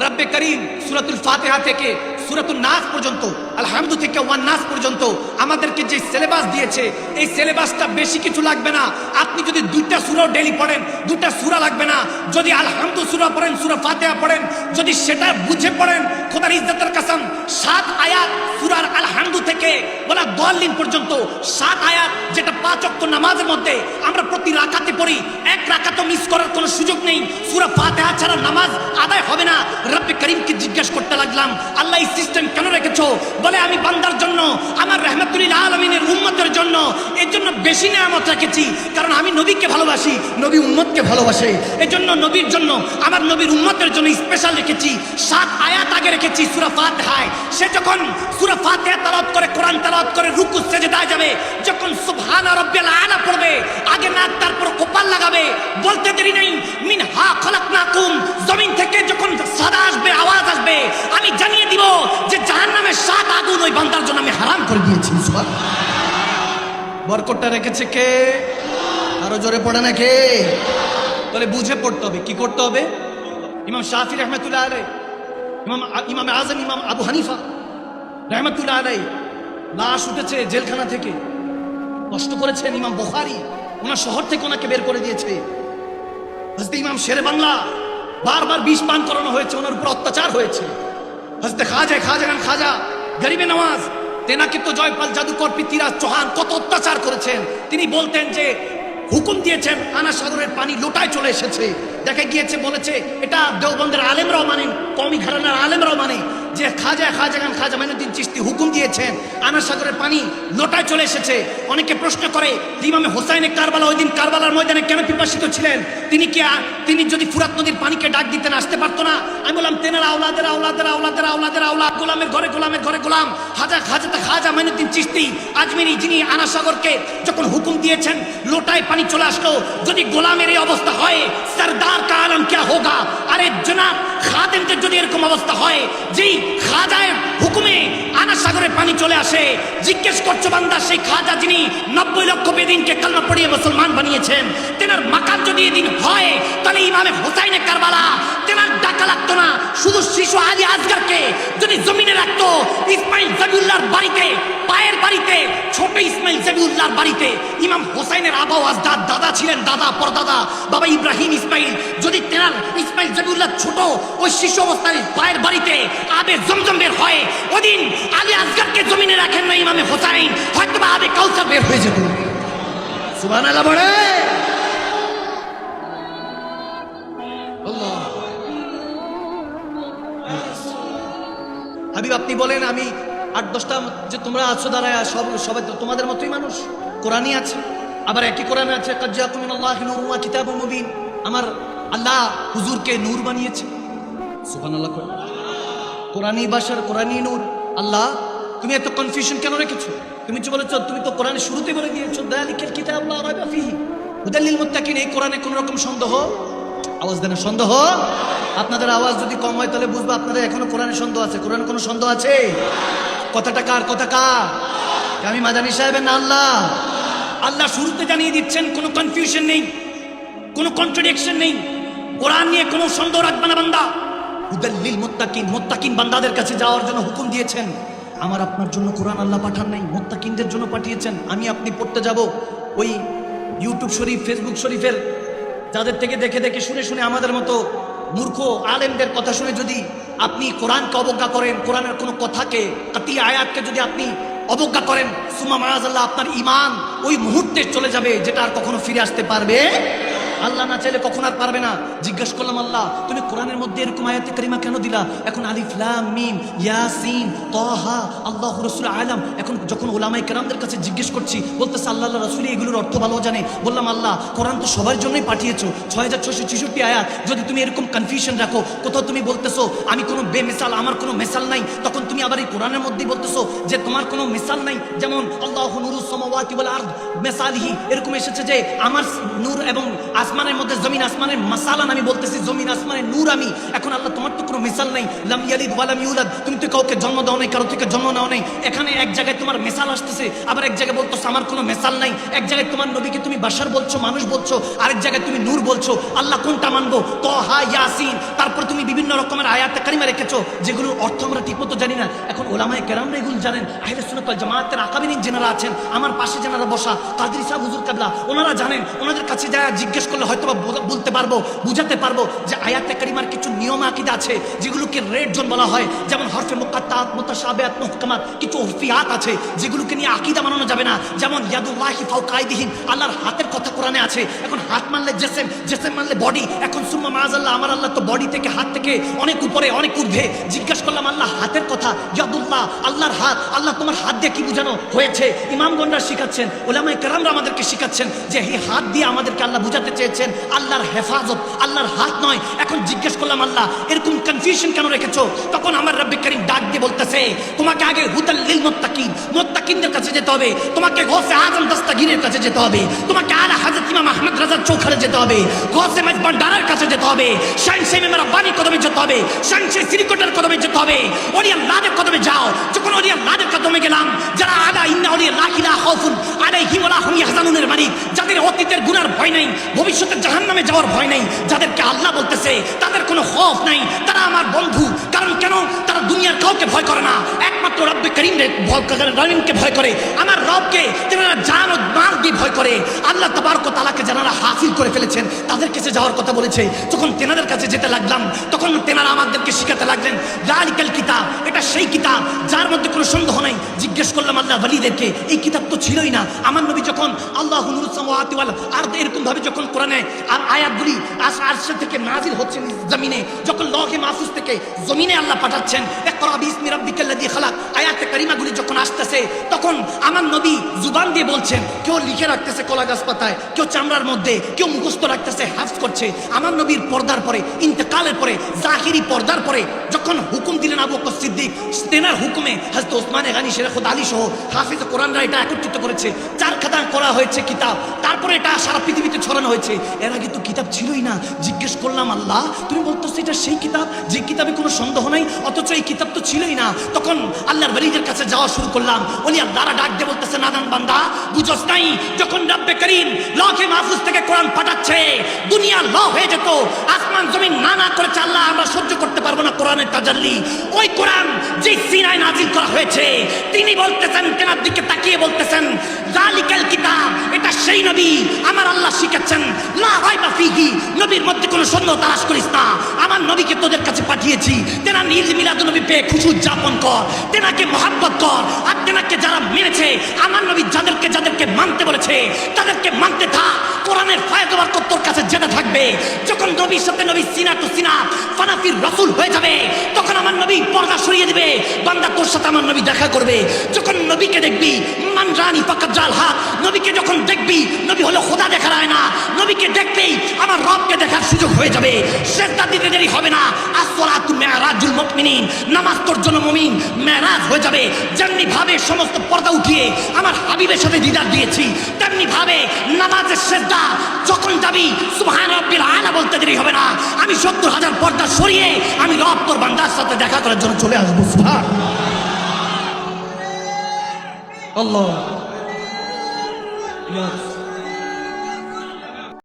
রব্বে করিম সুরাতুল ফাতেহা থেকে সুরাতুল নাস পর্যন্ত, আলহামদু থেকে ওয়ান নাস পর্যন্ত আমাদেরকে যে সিলেবাস দিয়েছে, এই সিলেবাসটা বেশি কিছু লাগবে না। আপনি যদি দুইটা সুরাও ডেলি পড়েন দুটা সুরা লাগবে না। যদি আলহামদু সুরা পড়েন, সুরা ফাতিহা পড়েন, যদি সেটা বুঝে পড়েন, খোদার ইজ্জতের কাসম, সাত আয়াত সুরার আলহামদু থেকে বলা দোয়াল্লিন পর্যন্ত, সাত আয়াত যেটা পাঁচ অক্ট নামাজের মধ্যে আমরা প্রতি রাখাতে পড়ি, এক রাকাতও মিস করার কোনো সুযোগ নেই। সুরা ফাতিহা ছাড়া নামাজ আদায় হবে না। রব্বে করিমকে জিজ্ঞেস করতে লাগলাম, আল্লাহ সিস্টেম কেন রেখেছো? বলে আমি বান্দার জন্য, আমার রহমতুল্লাহ আলমিনের উম্মতের জন্য এর জন্য বেশি নেয়ামত রেখেছি। কারণ আমি নবীকে ভালোবাসি, নবী উম্মতকে ভালোবাসে। এজন্য নবীর জন্য, আমার নবীর উম্মতের জন্য স্পেশাল রেখেছি। সাত আয়াত আগে রেখেছি, সুরা ফাতিহায়। সে যখন সুরা ফাতিহা তালাত করে, কোরআন তালাত করে, রুকু, সেজদায় যাবে, যখন সুবহানা রাব্বিল আলা পড়বে, আগে নাক, তারপর কপাল লাগাবে, বলতে দেরি নেই মিন হা খলাকনাকুম, জমিন থেকে যখন সাদা আসবে, আওয়াজ আসবে, আমি জানিয়ে দিব যে জাহান্নামের সাত আগুন ওই বান্দার জন্য আমি হারাম করে দিয়েছি। বরকটটা রেখেছে কে? আরও জোরে পড়ে না কে? তাহলে বুঝে পড়তে হবে, কি করতে হবে? ইমাম শাফি রহমতুল্লাহ আলাই ইমাম ইমাম আজম, ইমাম আবু হানিফা রহমতুল্লাহ আলাই লাশ উঠেছে জেলখানা থেকে। কষ্ট করেছেন ইমাম বুখারি, ওনার শহর থেকে ওনাকে বের করে দিয়েছে। ইমাম শেরে বাংলা, বারবার বিষ পান করানো হয়েছে, ওনার উপর অত্যাচার হয়েছে। হজরত খাজা খাজা খান খাজা, গরিবে নামাজ। তেনাকে তো জয়পাল জাদুকর পৃথ্বীরাজ চৌহান কত অত্যাচার করেছেন। তিনি বলতেন যে, হুকুম দিয়েছেন, আনা সাগরের পানি লোটায় চলে এসেছে। দেখে গিয়েছে, বলেছে, এটা দেওবন্দের আলেমরাও মানে কমি ঘরানার আলেমরাও মানে যে খাজা খাজা খান, খাজা মাইনুদ্দিন চিস্তি হুকুম দিয়েছেন আনা সাগরের পানি লোটায় চলে এসেছে। অনেকে প্রশ্ন করে, ইমামে হোসাইনে কারবালা ওই দিন কারবালার ময়দানে কেন পিপাসিত ছিলেন? তিনি কি তিনি যদি ফুরাত নদীর পানিকে ডাক দিতেন, আসতে পারতো না। আমি বললাম, তেনার আওলাদের আওলাদের আওলাদের আওলাদের, আওলাদ, গোলামের ঘরে গোলামের ঘরে গোলাম। হাজা খাজাতে খাজা মাইনুদ্দিন চিস্তি আজমিরি যিনি আনা সাগরকে যখন হুকুম দিয়েছেন, লোটায় পানি চলে আসলো। যদি গোলামের এই অবস্থা হয়, সরদার কা আলম কে হোগা? আরে জনাব, খাদেমদের যদি এরকম অবস্থা হয়, যেই খাজায়ের হুকুমে আনা সাগরে পানি চলে আসে। জিজ্ঞেস করছ বান্দা, সেই খাজা যিনি নব্বই লক্ষ বেদিনকে কালমা পড়িয়ে মুসলমান বানিয়েছেন, তেনার মাকান যদি এদিন হয়, তাহলে ইমামে হোসাইনে কারবালা ডাকা লাগতো না। শুধু শিশু আলী আজগারকে যদি জমিনে রাখতো, ইসমাইল জবিউল্লাহর বাড়িতে, পায়ের বাড়িতে, ছোট ইসমাইল জবিউল্লাহর বাড়িতে ইমাম হোসাইনের আবাও আজদাদ দাদা ছিলেন, দাদা, পরদাদা, বাবা ইব্রাহিম ইসমাইল। যদি তেনার ইসমাইল জবিউল্লাহ ছোট, ওই শিশু অবস্থায় পায়ের বাড়িতে আবে জমজম বের হয়, ওদিন আলী আজগারকে জমিনে রাখেন না ইমামে হোসাইন হয়তো বা আবে কাউসার বের হয়ে যেত। বলে আল্লাহ হাবিব, আপনি বলেন, আমি আট, দশটা যে তোমরা আছো, দাঁড়ায়, সব, সবাই তোমাদের মতোই মানুষ। কোরআনই আছে। আবার একই কোরআনে আছে কিতাবুম মুবিন। আমার আল্লাহ হুজুরকে নূর বানিয়েছে। সুবহানাল্লাহ কয়। কোরআনই বাসার, কোরআনই নূর। আল্লাহ, তুমি এত কনফিউশন কেন রেখেছো? তুমি যে বলেছ, তুমি তো কোরআনের শুরুতে বলে দিয়েছ, দালিকাল কিতাব রাইবা ফিহি। হুদাল্লিল মুত্তাকিন, এই কোরআনে কোন রকম সন্দেহ আওয়াজ দেন, সন্দেহ? আপনাদের আওয়াজ যদি কম হয়, তাহলে বুঝব আপনাদের এখনও কোরআনে সন্দেহ আছে। কোরআন কোনো সন্দেহ আছে? কথাটা কার, কথা কার? আমি মাদানী সাহেবের না, আল্লাহ? আল্লাহ শুরুতে জানিয়ে দিচ্ছেন, কোনো কনফিউশন নেই, কোনো কন্ট্রাডিকশন নেই। কোরআন নিয়ে কোনো সন্দেহ রাখবে না বান্দা। হুদাল্লিল মুত্তাকিন মুত্তাকিন বান্দাদের কাছে যাওয়ার জন্য হুকুম দিয়েছেন। আমার আপনার জন্য কোরআন আল্লাহ পাঠান নাই, মুত্তাকিনদের জন্য পাঠিয়েছেন। আমি আপনি পড়তে যাব ওই ইউটিউব শরীফ ফেসবুক শরীফের যাদের থেকে দেখে দেখে শুনে শুনে আমাদের মতো মূর্খ আলেমদের কথা শুনে যদি আপনি কোরআনকে অবজ্ঞা করেন, কোরআনের কোনো কথাকে আতি আয়াতকে যদি আপনি অবজ্ঞা করেন সুমা মারাজাল্লাহ আপনার ইমান ওই মুহূর্তে চলে যাবে, যেটা আর কখনো ফিরে আসতে পারবে আল্লাহ না চাইলে কখন আর পারবে না। জিজ্ঞেস করলাম, আল্লাহ, তুমি কোরআনের মধ্যে এরকম আয়াতে করিমা কেন দিলা? এখন আলিফ মিম, ইয়াসিন, তাহা, আল্লাহ রাসূল আলাম। এখন যখন ওলামায়ে কেরামদের কাছে জিজ্ঞেস করছি, বলতেছে, আল্লাহ রাসূল এগুলোর অর্থ ভালো জানে। বললাম, আল্লাহ, কোরআন তো সবার জন্যই পাঠিয়েছো। ছয় হাজার ছশো ছেষট্টি আয়াত। যদি তুমি এরকম কনফিউশন রাখো, কোথাও তুমি বলতেছো, আমি কোনো বেমিসাল, আমার কোনো মেসাল নাই। তখন তুমি আবার এই কোরআনের মধ্যেই বলতেছো যে, তোমার কোনো মেসাল নাই। যেমন, আল্লাহ নুরুস সামাওয়াতি ওয়াল আরদ। মেসালিহি, এরকম এসেছে যে, আমার নূর এবং আস আসমানের মধ্যে জমিন, আসমানের মাসালান আমি বলতেছি, জমিন, আসমানের নূর আমি। এখন আল্লাহ, তোমার তো কোনো মিসাল নেই। লাম ইয়ালিদ ওয়ালাম ইউলাদ। তুমি তো কাউকে জন্ম দাও নাই, কারও থেকে জন্ম নাও নেই। এখানে এক জায়গায় তোমার মেসাল আসতেছে, আবার এক জায়গায় বলতো আমার কোনো মেসাল নাই। এক জায়গায় তোমার নবীকে তুমি বাসার বলছো, মানুষ বলছো, আরেক জায়গায় তুমি নূর বলছো। আল্লাহ কোনটা মানবো? তহা, ইয়াসিন। তারপর তুমি বিভিন্ন রকমের আয়াত কারিমা রেখেছো, যেগুলোর অর্থ আমরা ঠিকমতো জানি না। এখন ওলামায় কেরামরা এগুলো জানেন, আহলে সুন্নাত ওয়াল জামাতের আকাবিরিন যেনারা আছেন, আমার পাশে যেনারা বসা, কাদরি সাহেব হুজুর কাবলা, ওনারা জানেন, ওনাদের কাছে যা জিজ্ঞেস করলে হয়তো বা বলতে পারব, বুঝাতে পারব যে আয়াতে কারিমার কিছু নিয়ম আকিদা আছে যেগুলোকে রেড জোন বলা হয়। যেমন হরফে মুহকামাত কিছু আছে যেগুলোকে নিয়ে আকিদা যাবে না। যেমন ইয়াদুল্লাহি আল্লাহর হাতের কথা কোরআনে আছে। এখন হাত মানলে জেসেম জেসেম মানলে বডি। এখন সুম্মা আমার আল্লাহ তো বডি থেকে হাত থেকে অনেক উপরে, অনেক ঊর্ধ্বে। জিজ্ঞাসা করলাম, আল্লাহ হাতের কথা? ইয়াদুল্লাহ, আল্লাহর হাত, আল্লাহ তোমার হাত দিয়ে কি বুঝানো হয়েছে? শিখাচ্ছেন কেরামরা আমাদেরকে শিখাচ্ছেন যে এই হাত দিয়ে আমাদেরকে আল্লাহ বুঝাতে চেয়েছেন, আল্লাহর হেফাজত, আল্লাহর হাত নয়। এখন জিজ্ঞেস করলাম, আল্লাহ, এরকম কনফিউশন কেন রেখেছো? তখন আমার রব্বে করিম ডাক দিয়ে বলতেছে, তোমাকে আগে হুদাল লিল মুত্তাকিন, মুত্তাকিনদের কাছে যেতে হবে। তোমাকে গৌসে আজম দস্তাগীরের কাছে যেতে হবে। তোমাকে আলা হযরত ইমাম আহমদ রাজা চৌখারে যেতে হবে। গৌসে মজবান্ডারের কাছে যেতে হবে। শাইন সে মেরা বাণী কদমে যেতে হবে। শাইন সে শ্রীকোটের কদমে যেতে হবে। ওরিয়া লাদের কদমে যাও। যখন ওরিয়া লাদের কদমে গেলাম, যারা আলা ইন্না ওরিয়া লা ইলাহা খাউফুন আলাইহিম ওয়া লা হুম ইয়াহজানুনের মালিক, যাদের অতীতের গুনার ভয় নাই, ভবিষ্যতে জাহান্নামে যাওয়ার ভয় নাই, যাদেরকে আল্লাহ বলতেছে, তাদের কোনো খৌফ নাই। তারা আমার বন্ধু। কারণ কেন? তারা দুনিয়ার কাউকে ভয় করে না। একমাত্র রব্বে করিম ভয় রহিমকে ভয় করে। আমার রবকে তেনারা জান ও মাল দিয়ে ভয় করে। আল্লাহ তাবারক তালাকে যারা হাসিল করে ফেলেছেন, তাদের কাছে যাওয়ার কথা বলেছে। যখন তেনাদের কাছে যেতে লাগলাম, তখন তেনারা আমাদেরকে শিখাতে লাগলেন, লালিকাল কিতাব এটা সেই কিতাব যার মধ্যে কোনো সন্দেহ নাই জিজ্ঞেস করলাম, আল্লাহ ওয়ালিদেরকে, এই কিতাব তো ছিলই না। আমার নবী যখন আল্লাহ নুরুসামাওয়াতি আর এরকম ভাবে যখন কোরআনে আর আয়াতগুলি আস আরশে থেকে নাজিল হচ্ছে জমিনে, যখন লহে মাহফুজ থেকে জমিনে আল্লাহ পাঠাচ্ছেন খালাক। আয়াতে যখন আসতেছে, তখন আমার নবী জুবান দিয়ে বলছেন, কেউ লিখে রাখতেছে কলা গাছ পাতায়, কেউ চামড়ার মধ্যে, কেউ মুখস্থ রাখতেছে হাফ করছে। আমার নবীর পর্দার পরে, ইন্তেকালের পরে, জাহিরি পর্দার পরে যখন হুকুম দিলেন আবু বকর সিদ্দিক, তেনার হুকুমে হযরত ওসমান গানি শেখ আলী সহ হাফিজ কোরআনরা এটা একত্রিত করেছে। চার করা হয়েছে কিতাব। তারপরে এটা সারা পৃথিবীতে ছড়ানো হয়েছে। এর আগে তো কিতাব ছিলই না। জিজ্ঞেস করলাম, আল্লাহ, তুমি বলতেছো এটা সেই কিতাব? যে কিতাবে কোনো সন্দেহ নাই? অথচ এই কিতাব তো ছিলই না। তখন আল্লাহর বলিদের কাছে যাওয়া শুরু করলাম। উনি আল্লাহরা ডাক দিয়ে বলতেছে, নাদান বান্দা, বুঝস নাই? যখন রব্বে করিম লকে মাহফুজ থেকে কোরআন পাঠাচ্ছে, দুনিয়া ল হয়ে যেত। আসমান, জমিন না না করেছে আল্লাহ, আমরা সহ্য করতে পারব না কোরআনের তাজাল্লি। ওই কোরআন যে সিনায় নাজিল করা হয়েছে, তিনি বলতেছেন তেনার দিকে তাকিয়ে সেই নবী, আমার আল্লাহ শিখাচ্ছেন, লা রাইবা ফিহি নবীর মধ্যে কোনো সন্দেহ তালাশ করিস না। আমার নবীকে তোদের কাছে পাঠিয়েছি। তেনা নীল মিলাদ নবী পেয়ে খুশি উদযাপন কর। তেনাকে মহাব্বত কর। আর তেনাকে যারা মেনেছে আমার নবী যাদেরকে যাদেরকে মানতে বলেছে তাদেরকে মানতে থাক কোরআনের ফায়দাবার তোর কাছে যেতে থাকবে। যখন নবীর সাথে নবী সিনা টু সিনা, ফানাফির রসুল হয়ে যাবে, তখন আমার নবী পর্দা সরিয়ে দিবে, বান্দা তোর সাথে আমার নবী দেখা করবে। যখন নবীকে দেখবি, মান পাকার জাল হাত নবীকে যখন দেখবি, নবী হলো খোদা দেখার না নবীকে দেখলেই আমার রবকে দেখার সুযোগ হয়ে যাবে। শ্রেষ্ঠা দিতে দেরি হবে না। আসলাতু মেরাজুল মুমিনিন, নামাজ তোর জন্য মুমিন, মেরাজ হয়ে যাবে। যেমনি ভাবে সমস্ত পর্দা উঠিয়ে আমার হাবিবের সাথে দিদার দিয়েছি তেমনি ভাবে নামাজের শ্রদ্ধা, যখন যাবি সুহান রব্বিল আয়না বলতে দেরি হবে না। আমি সত্তর হাজার পর্দা সরিয়ে আমি রব তোর বান্দার সাথে দেখা করার জন্য চলে আসব সুহান আল্লাহ।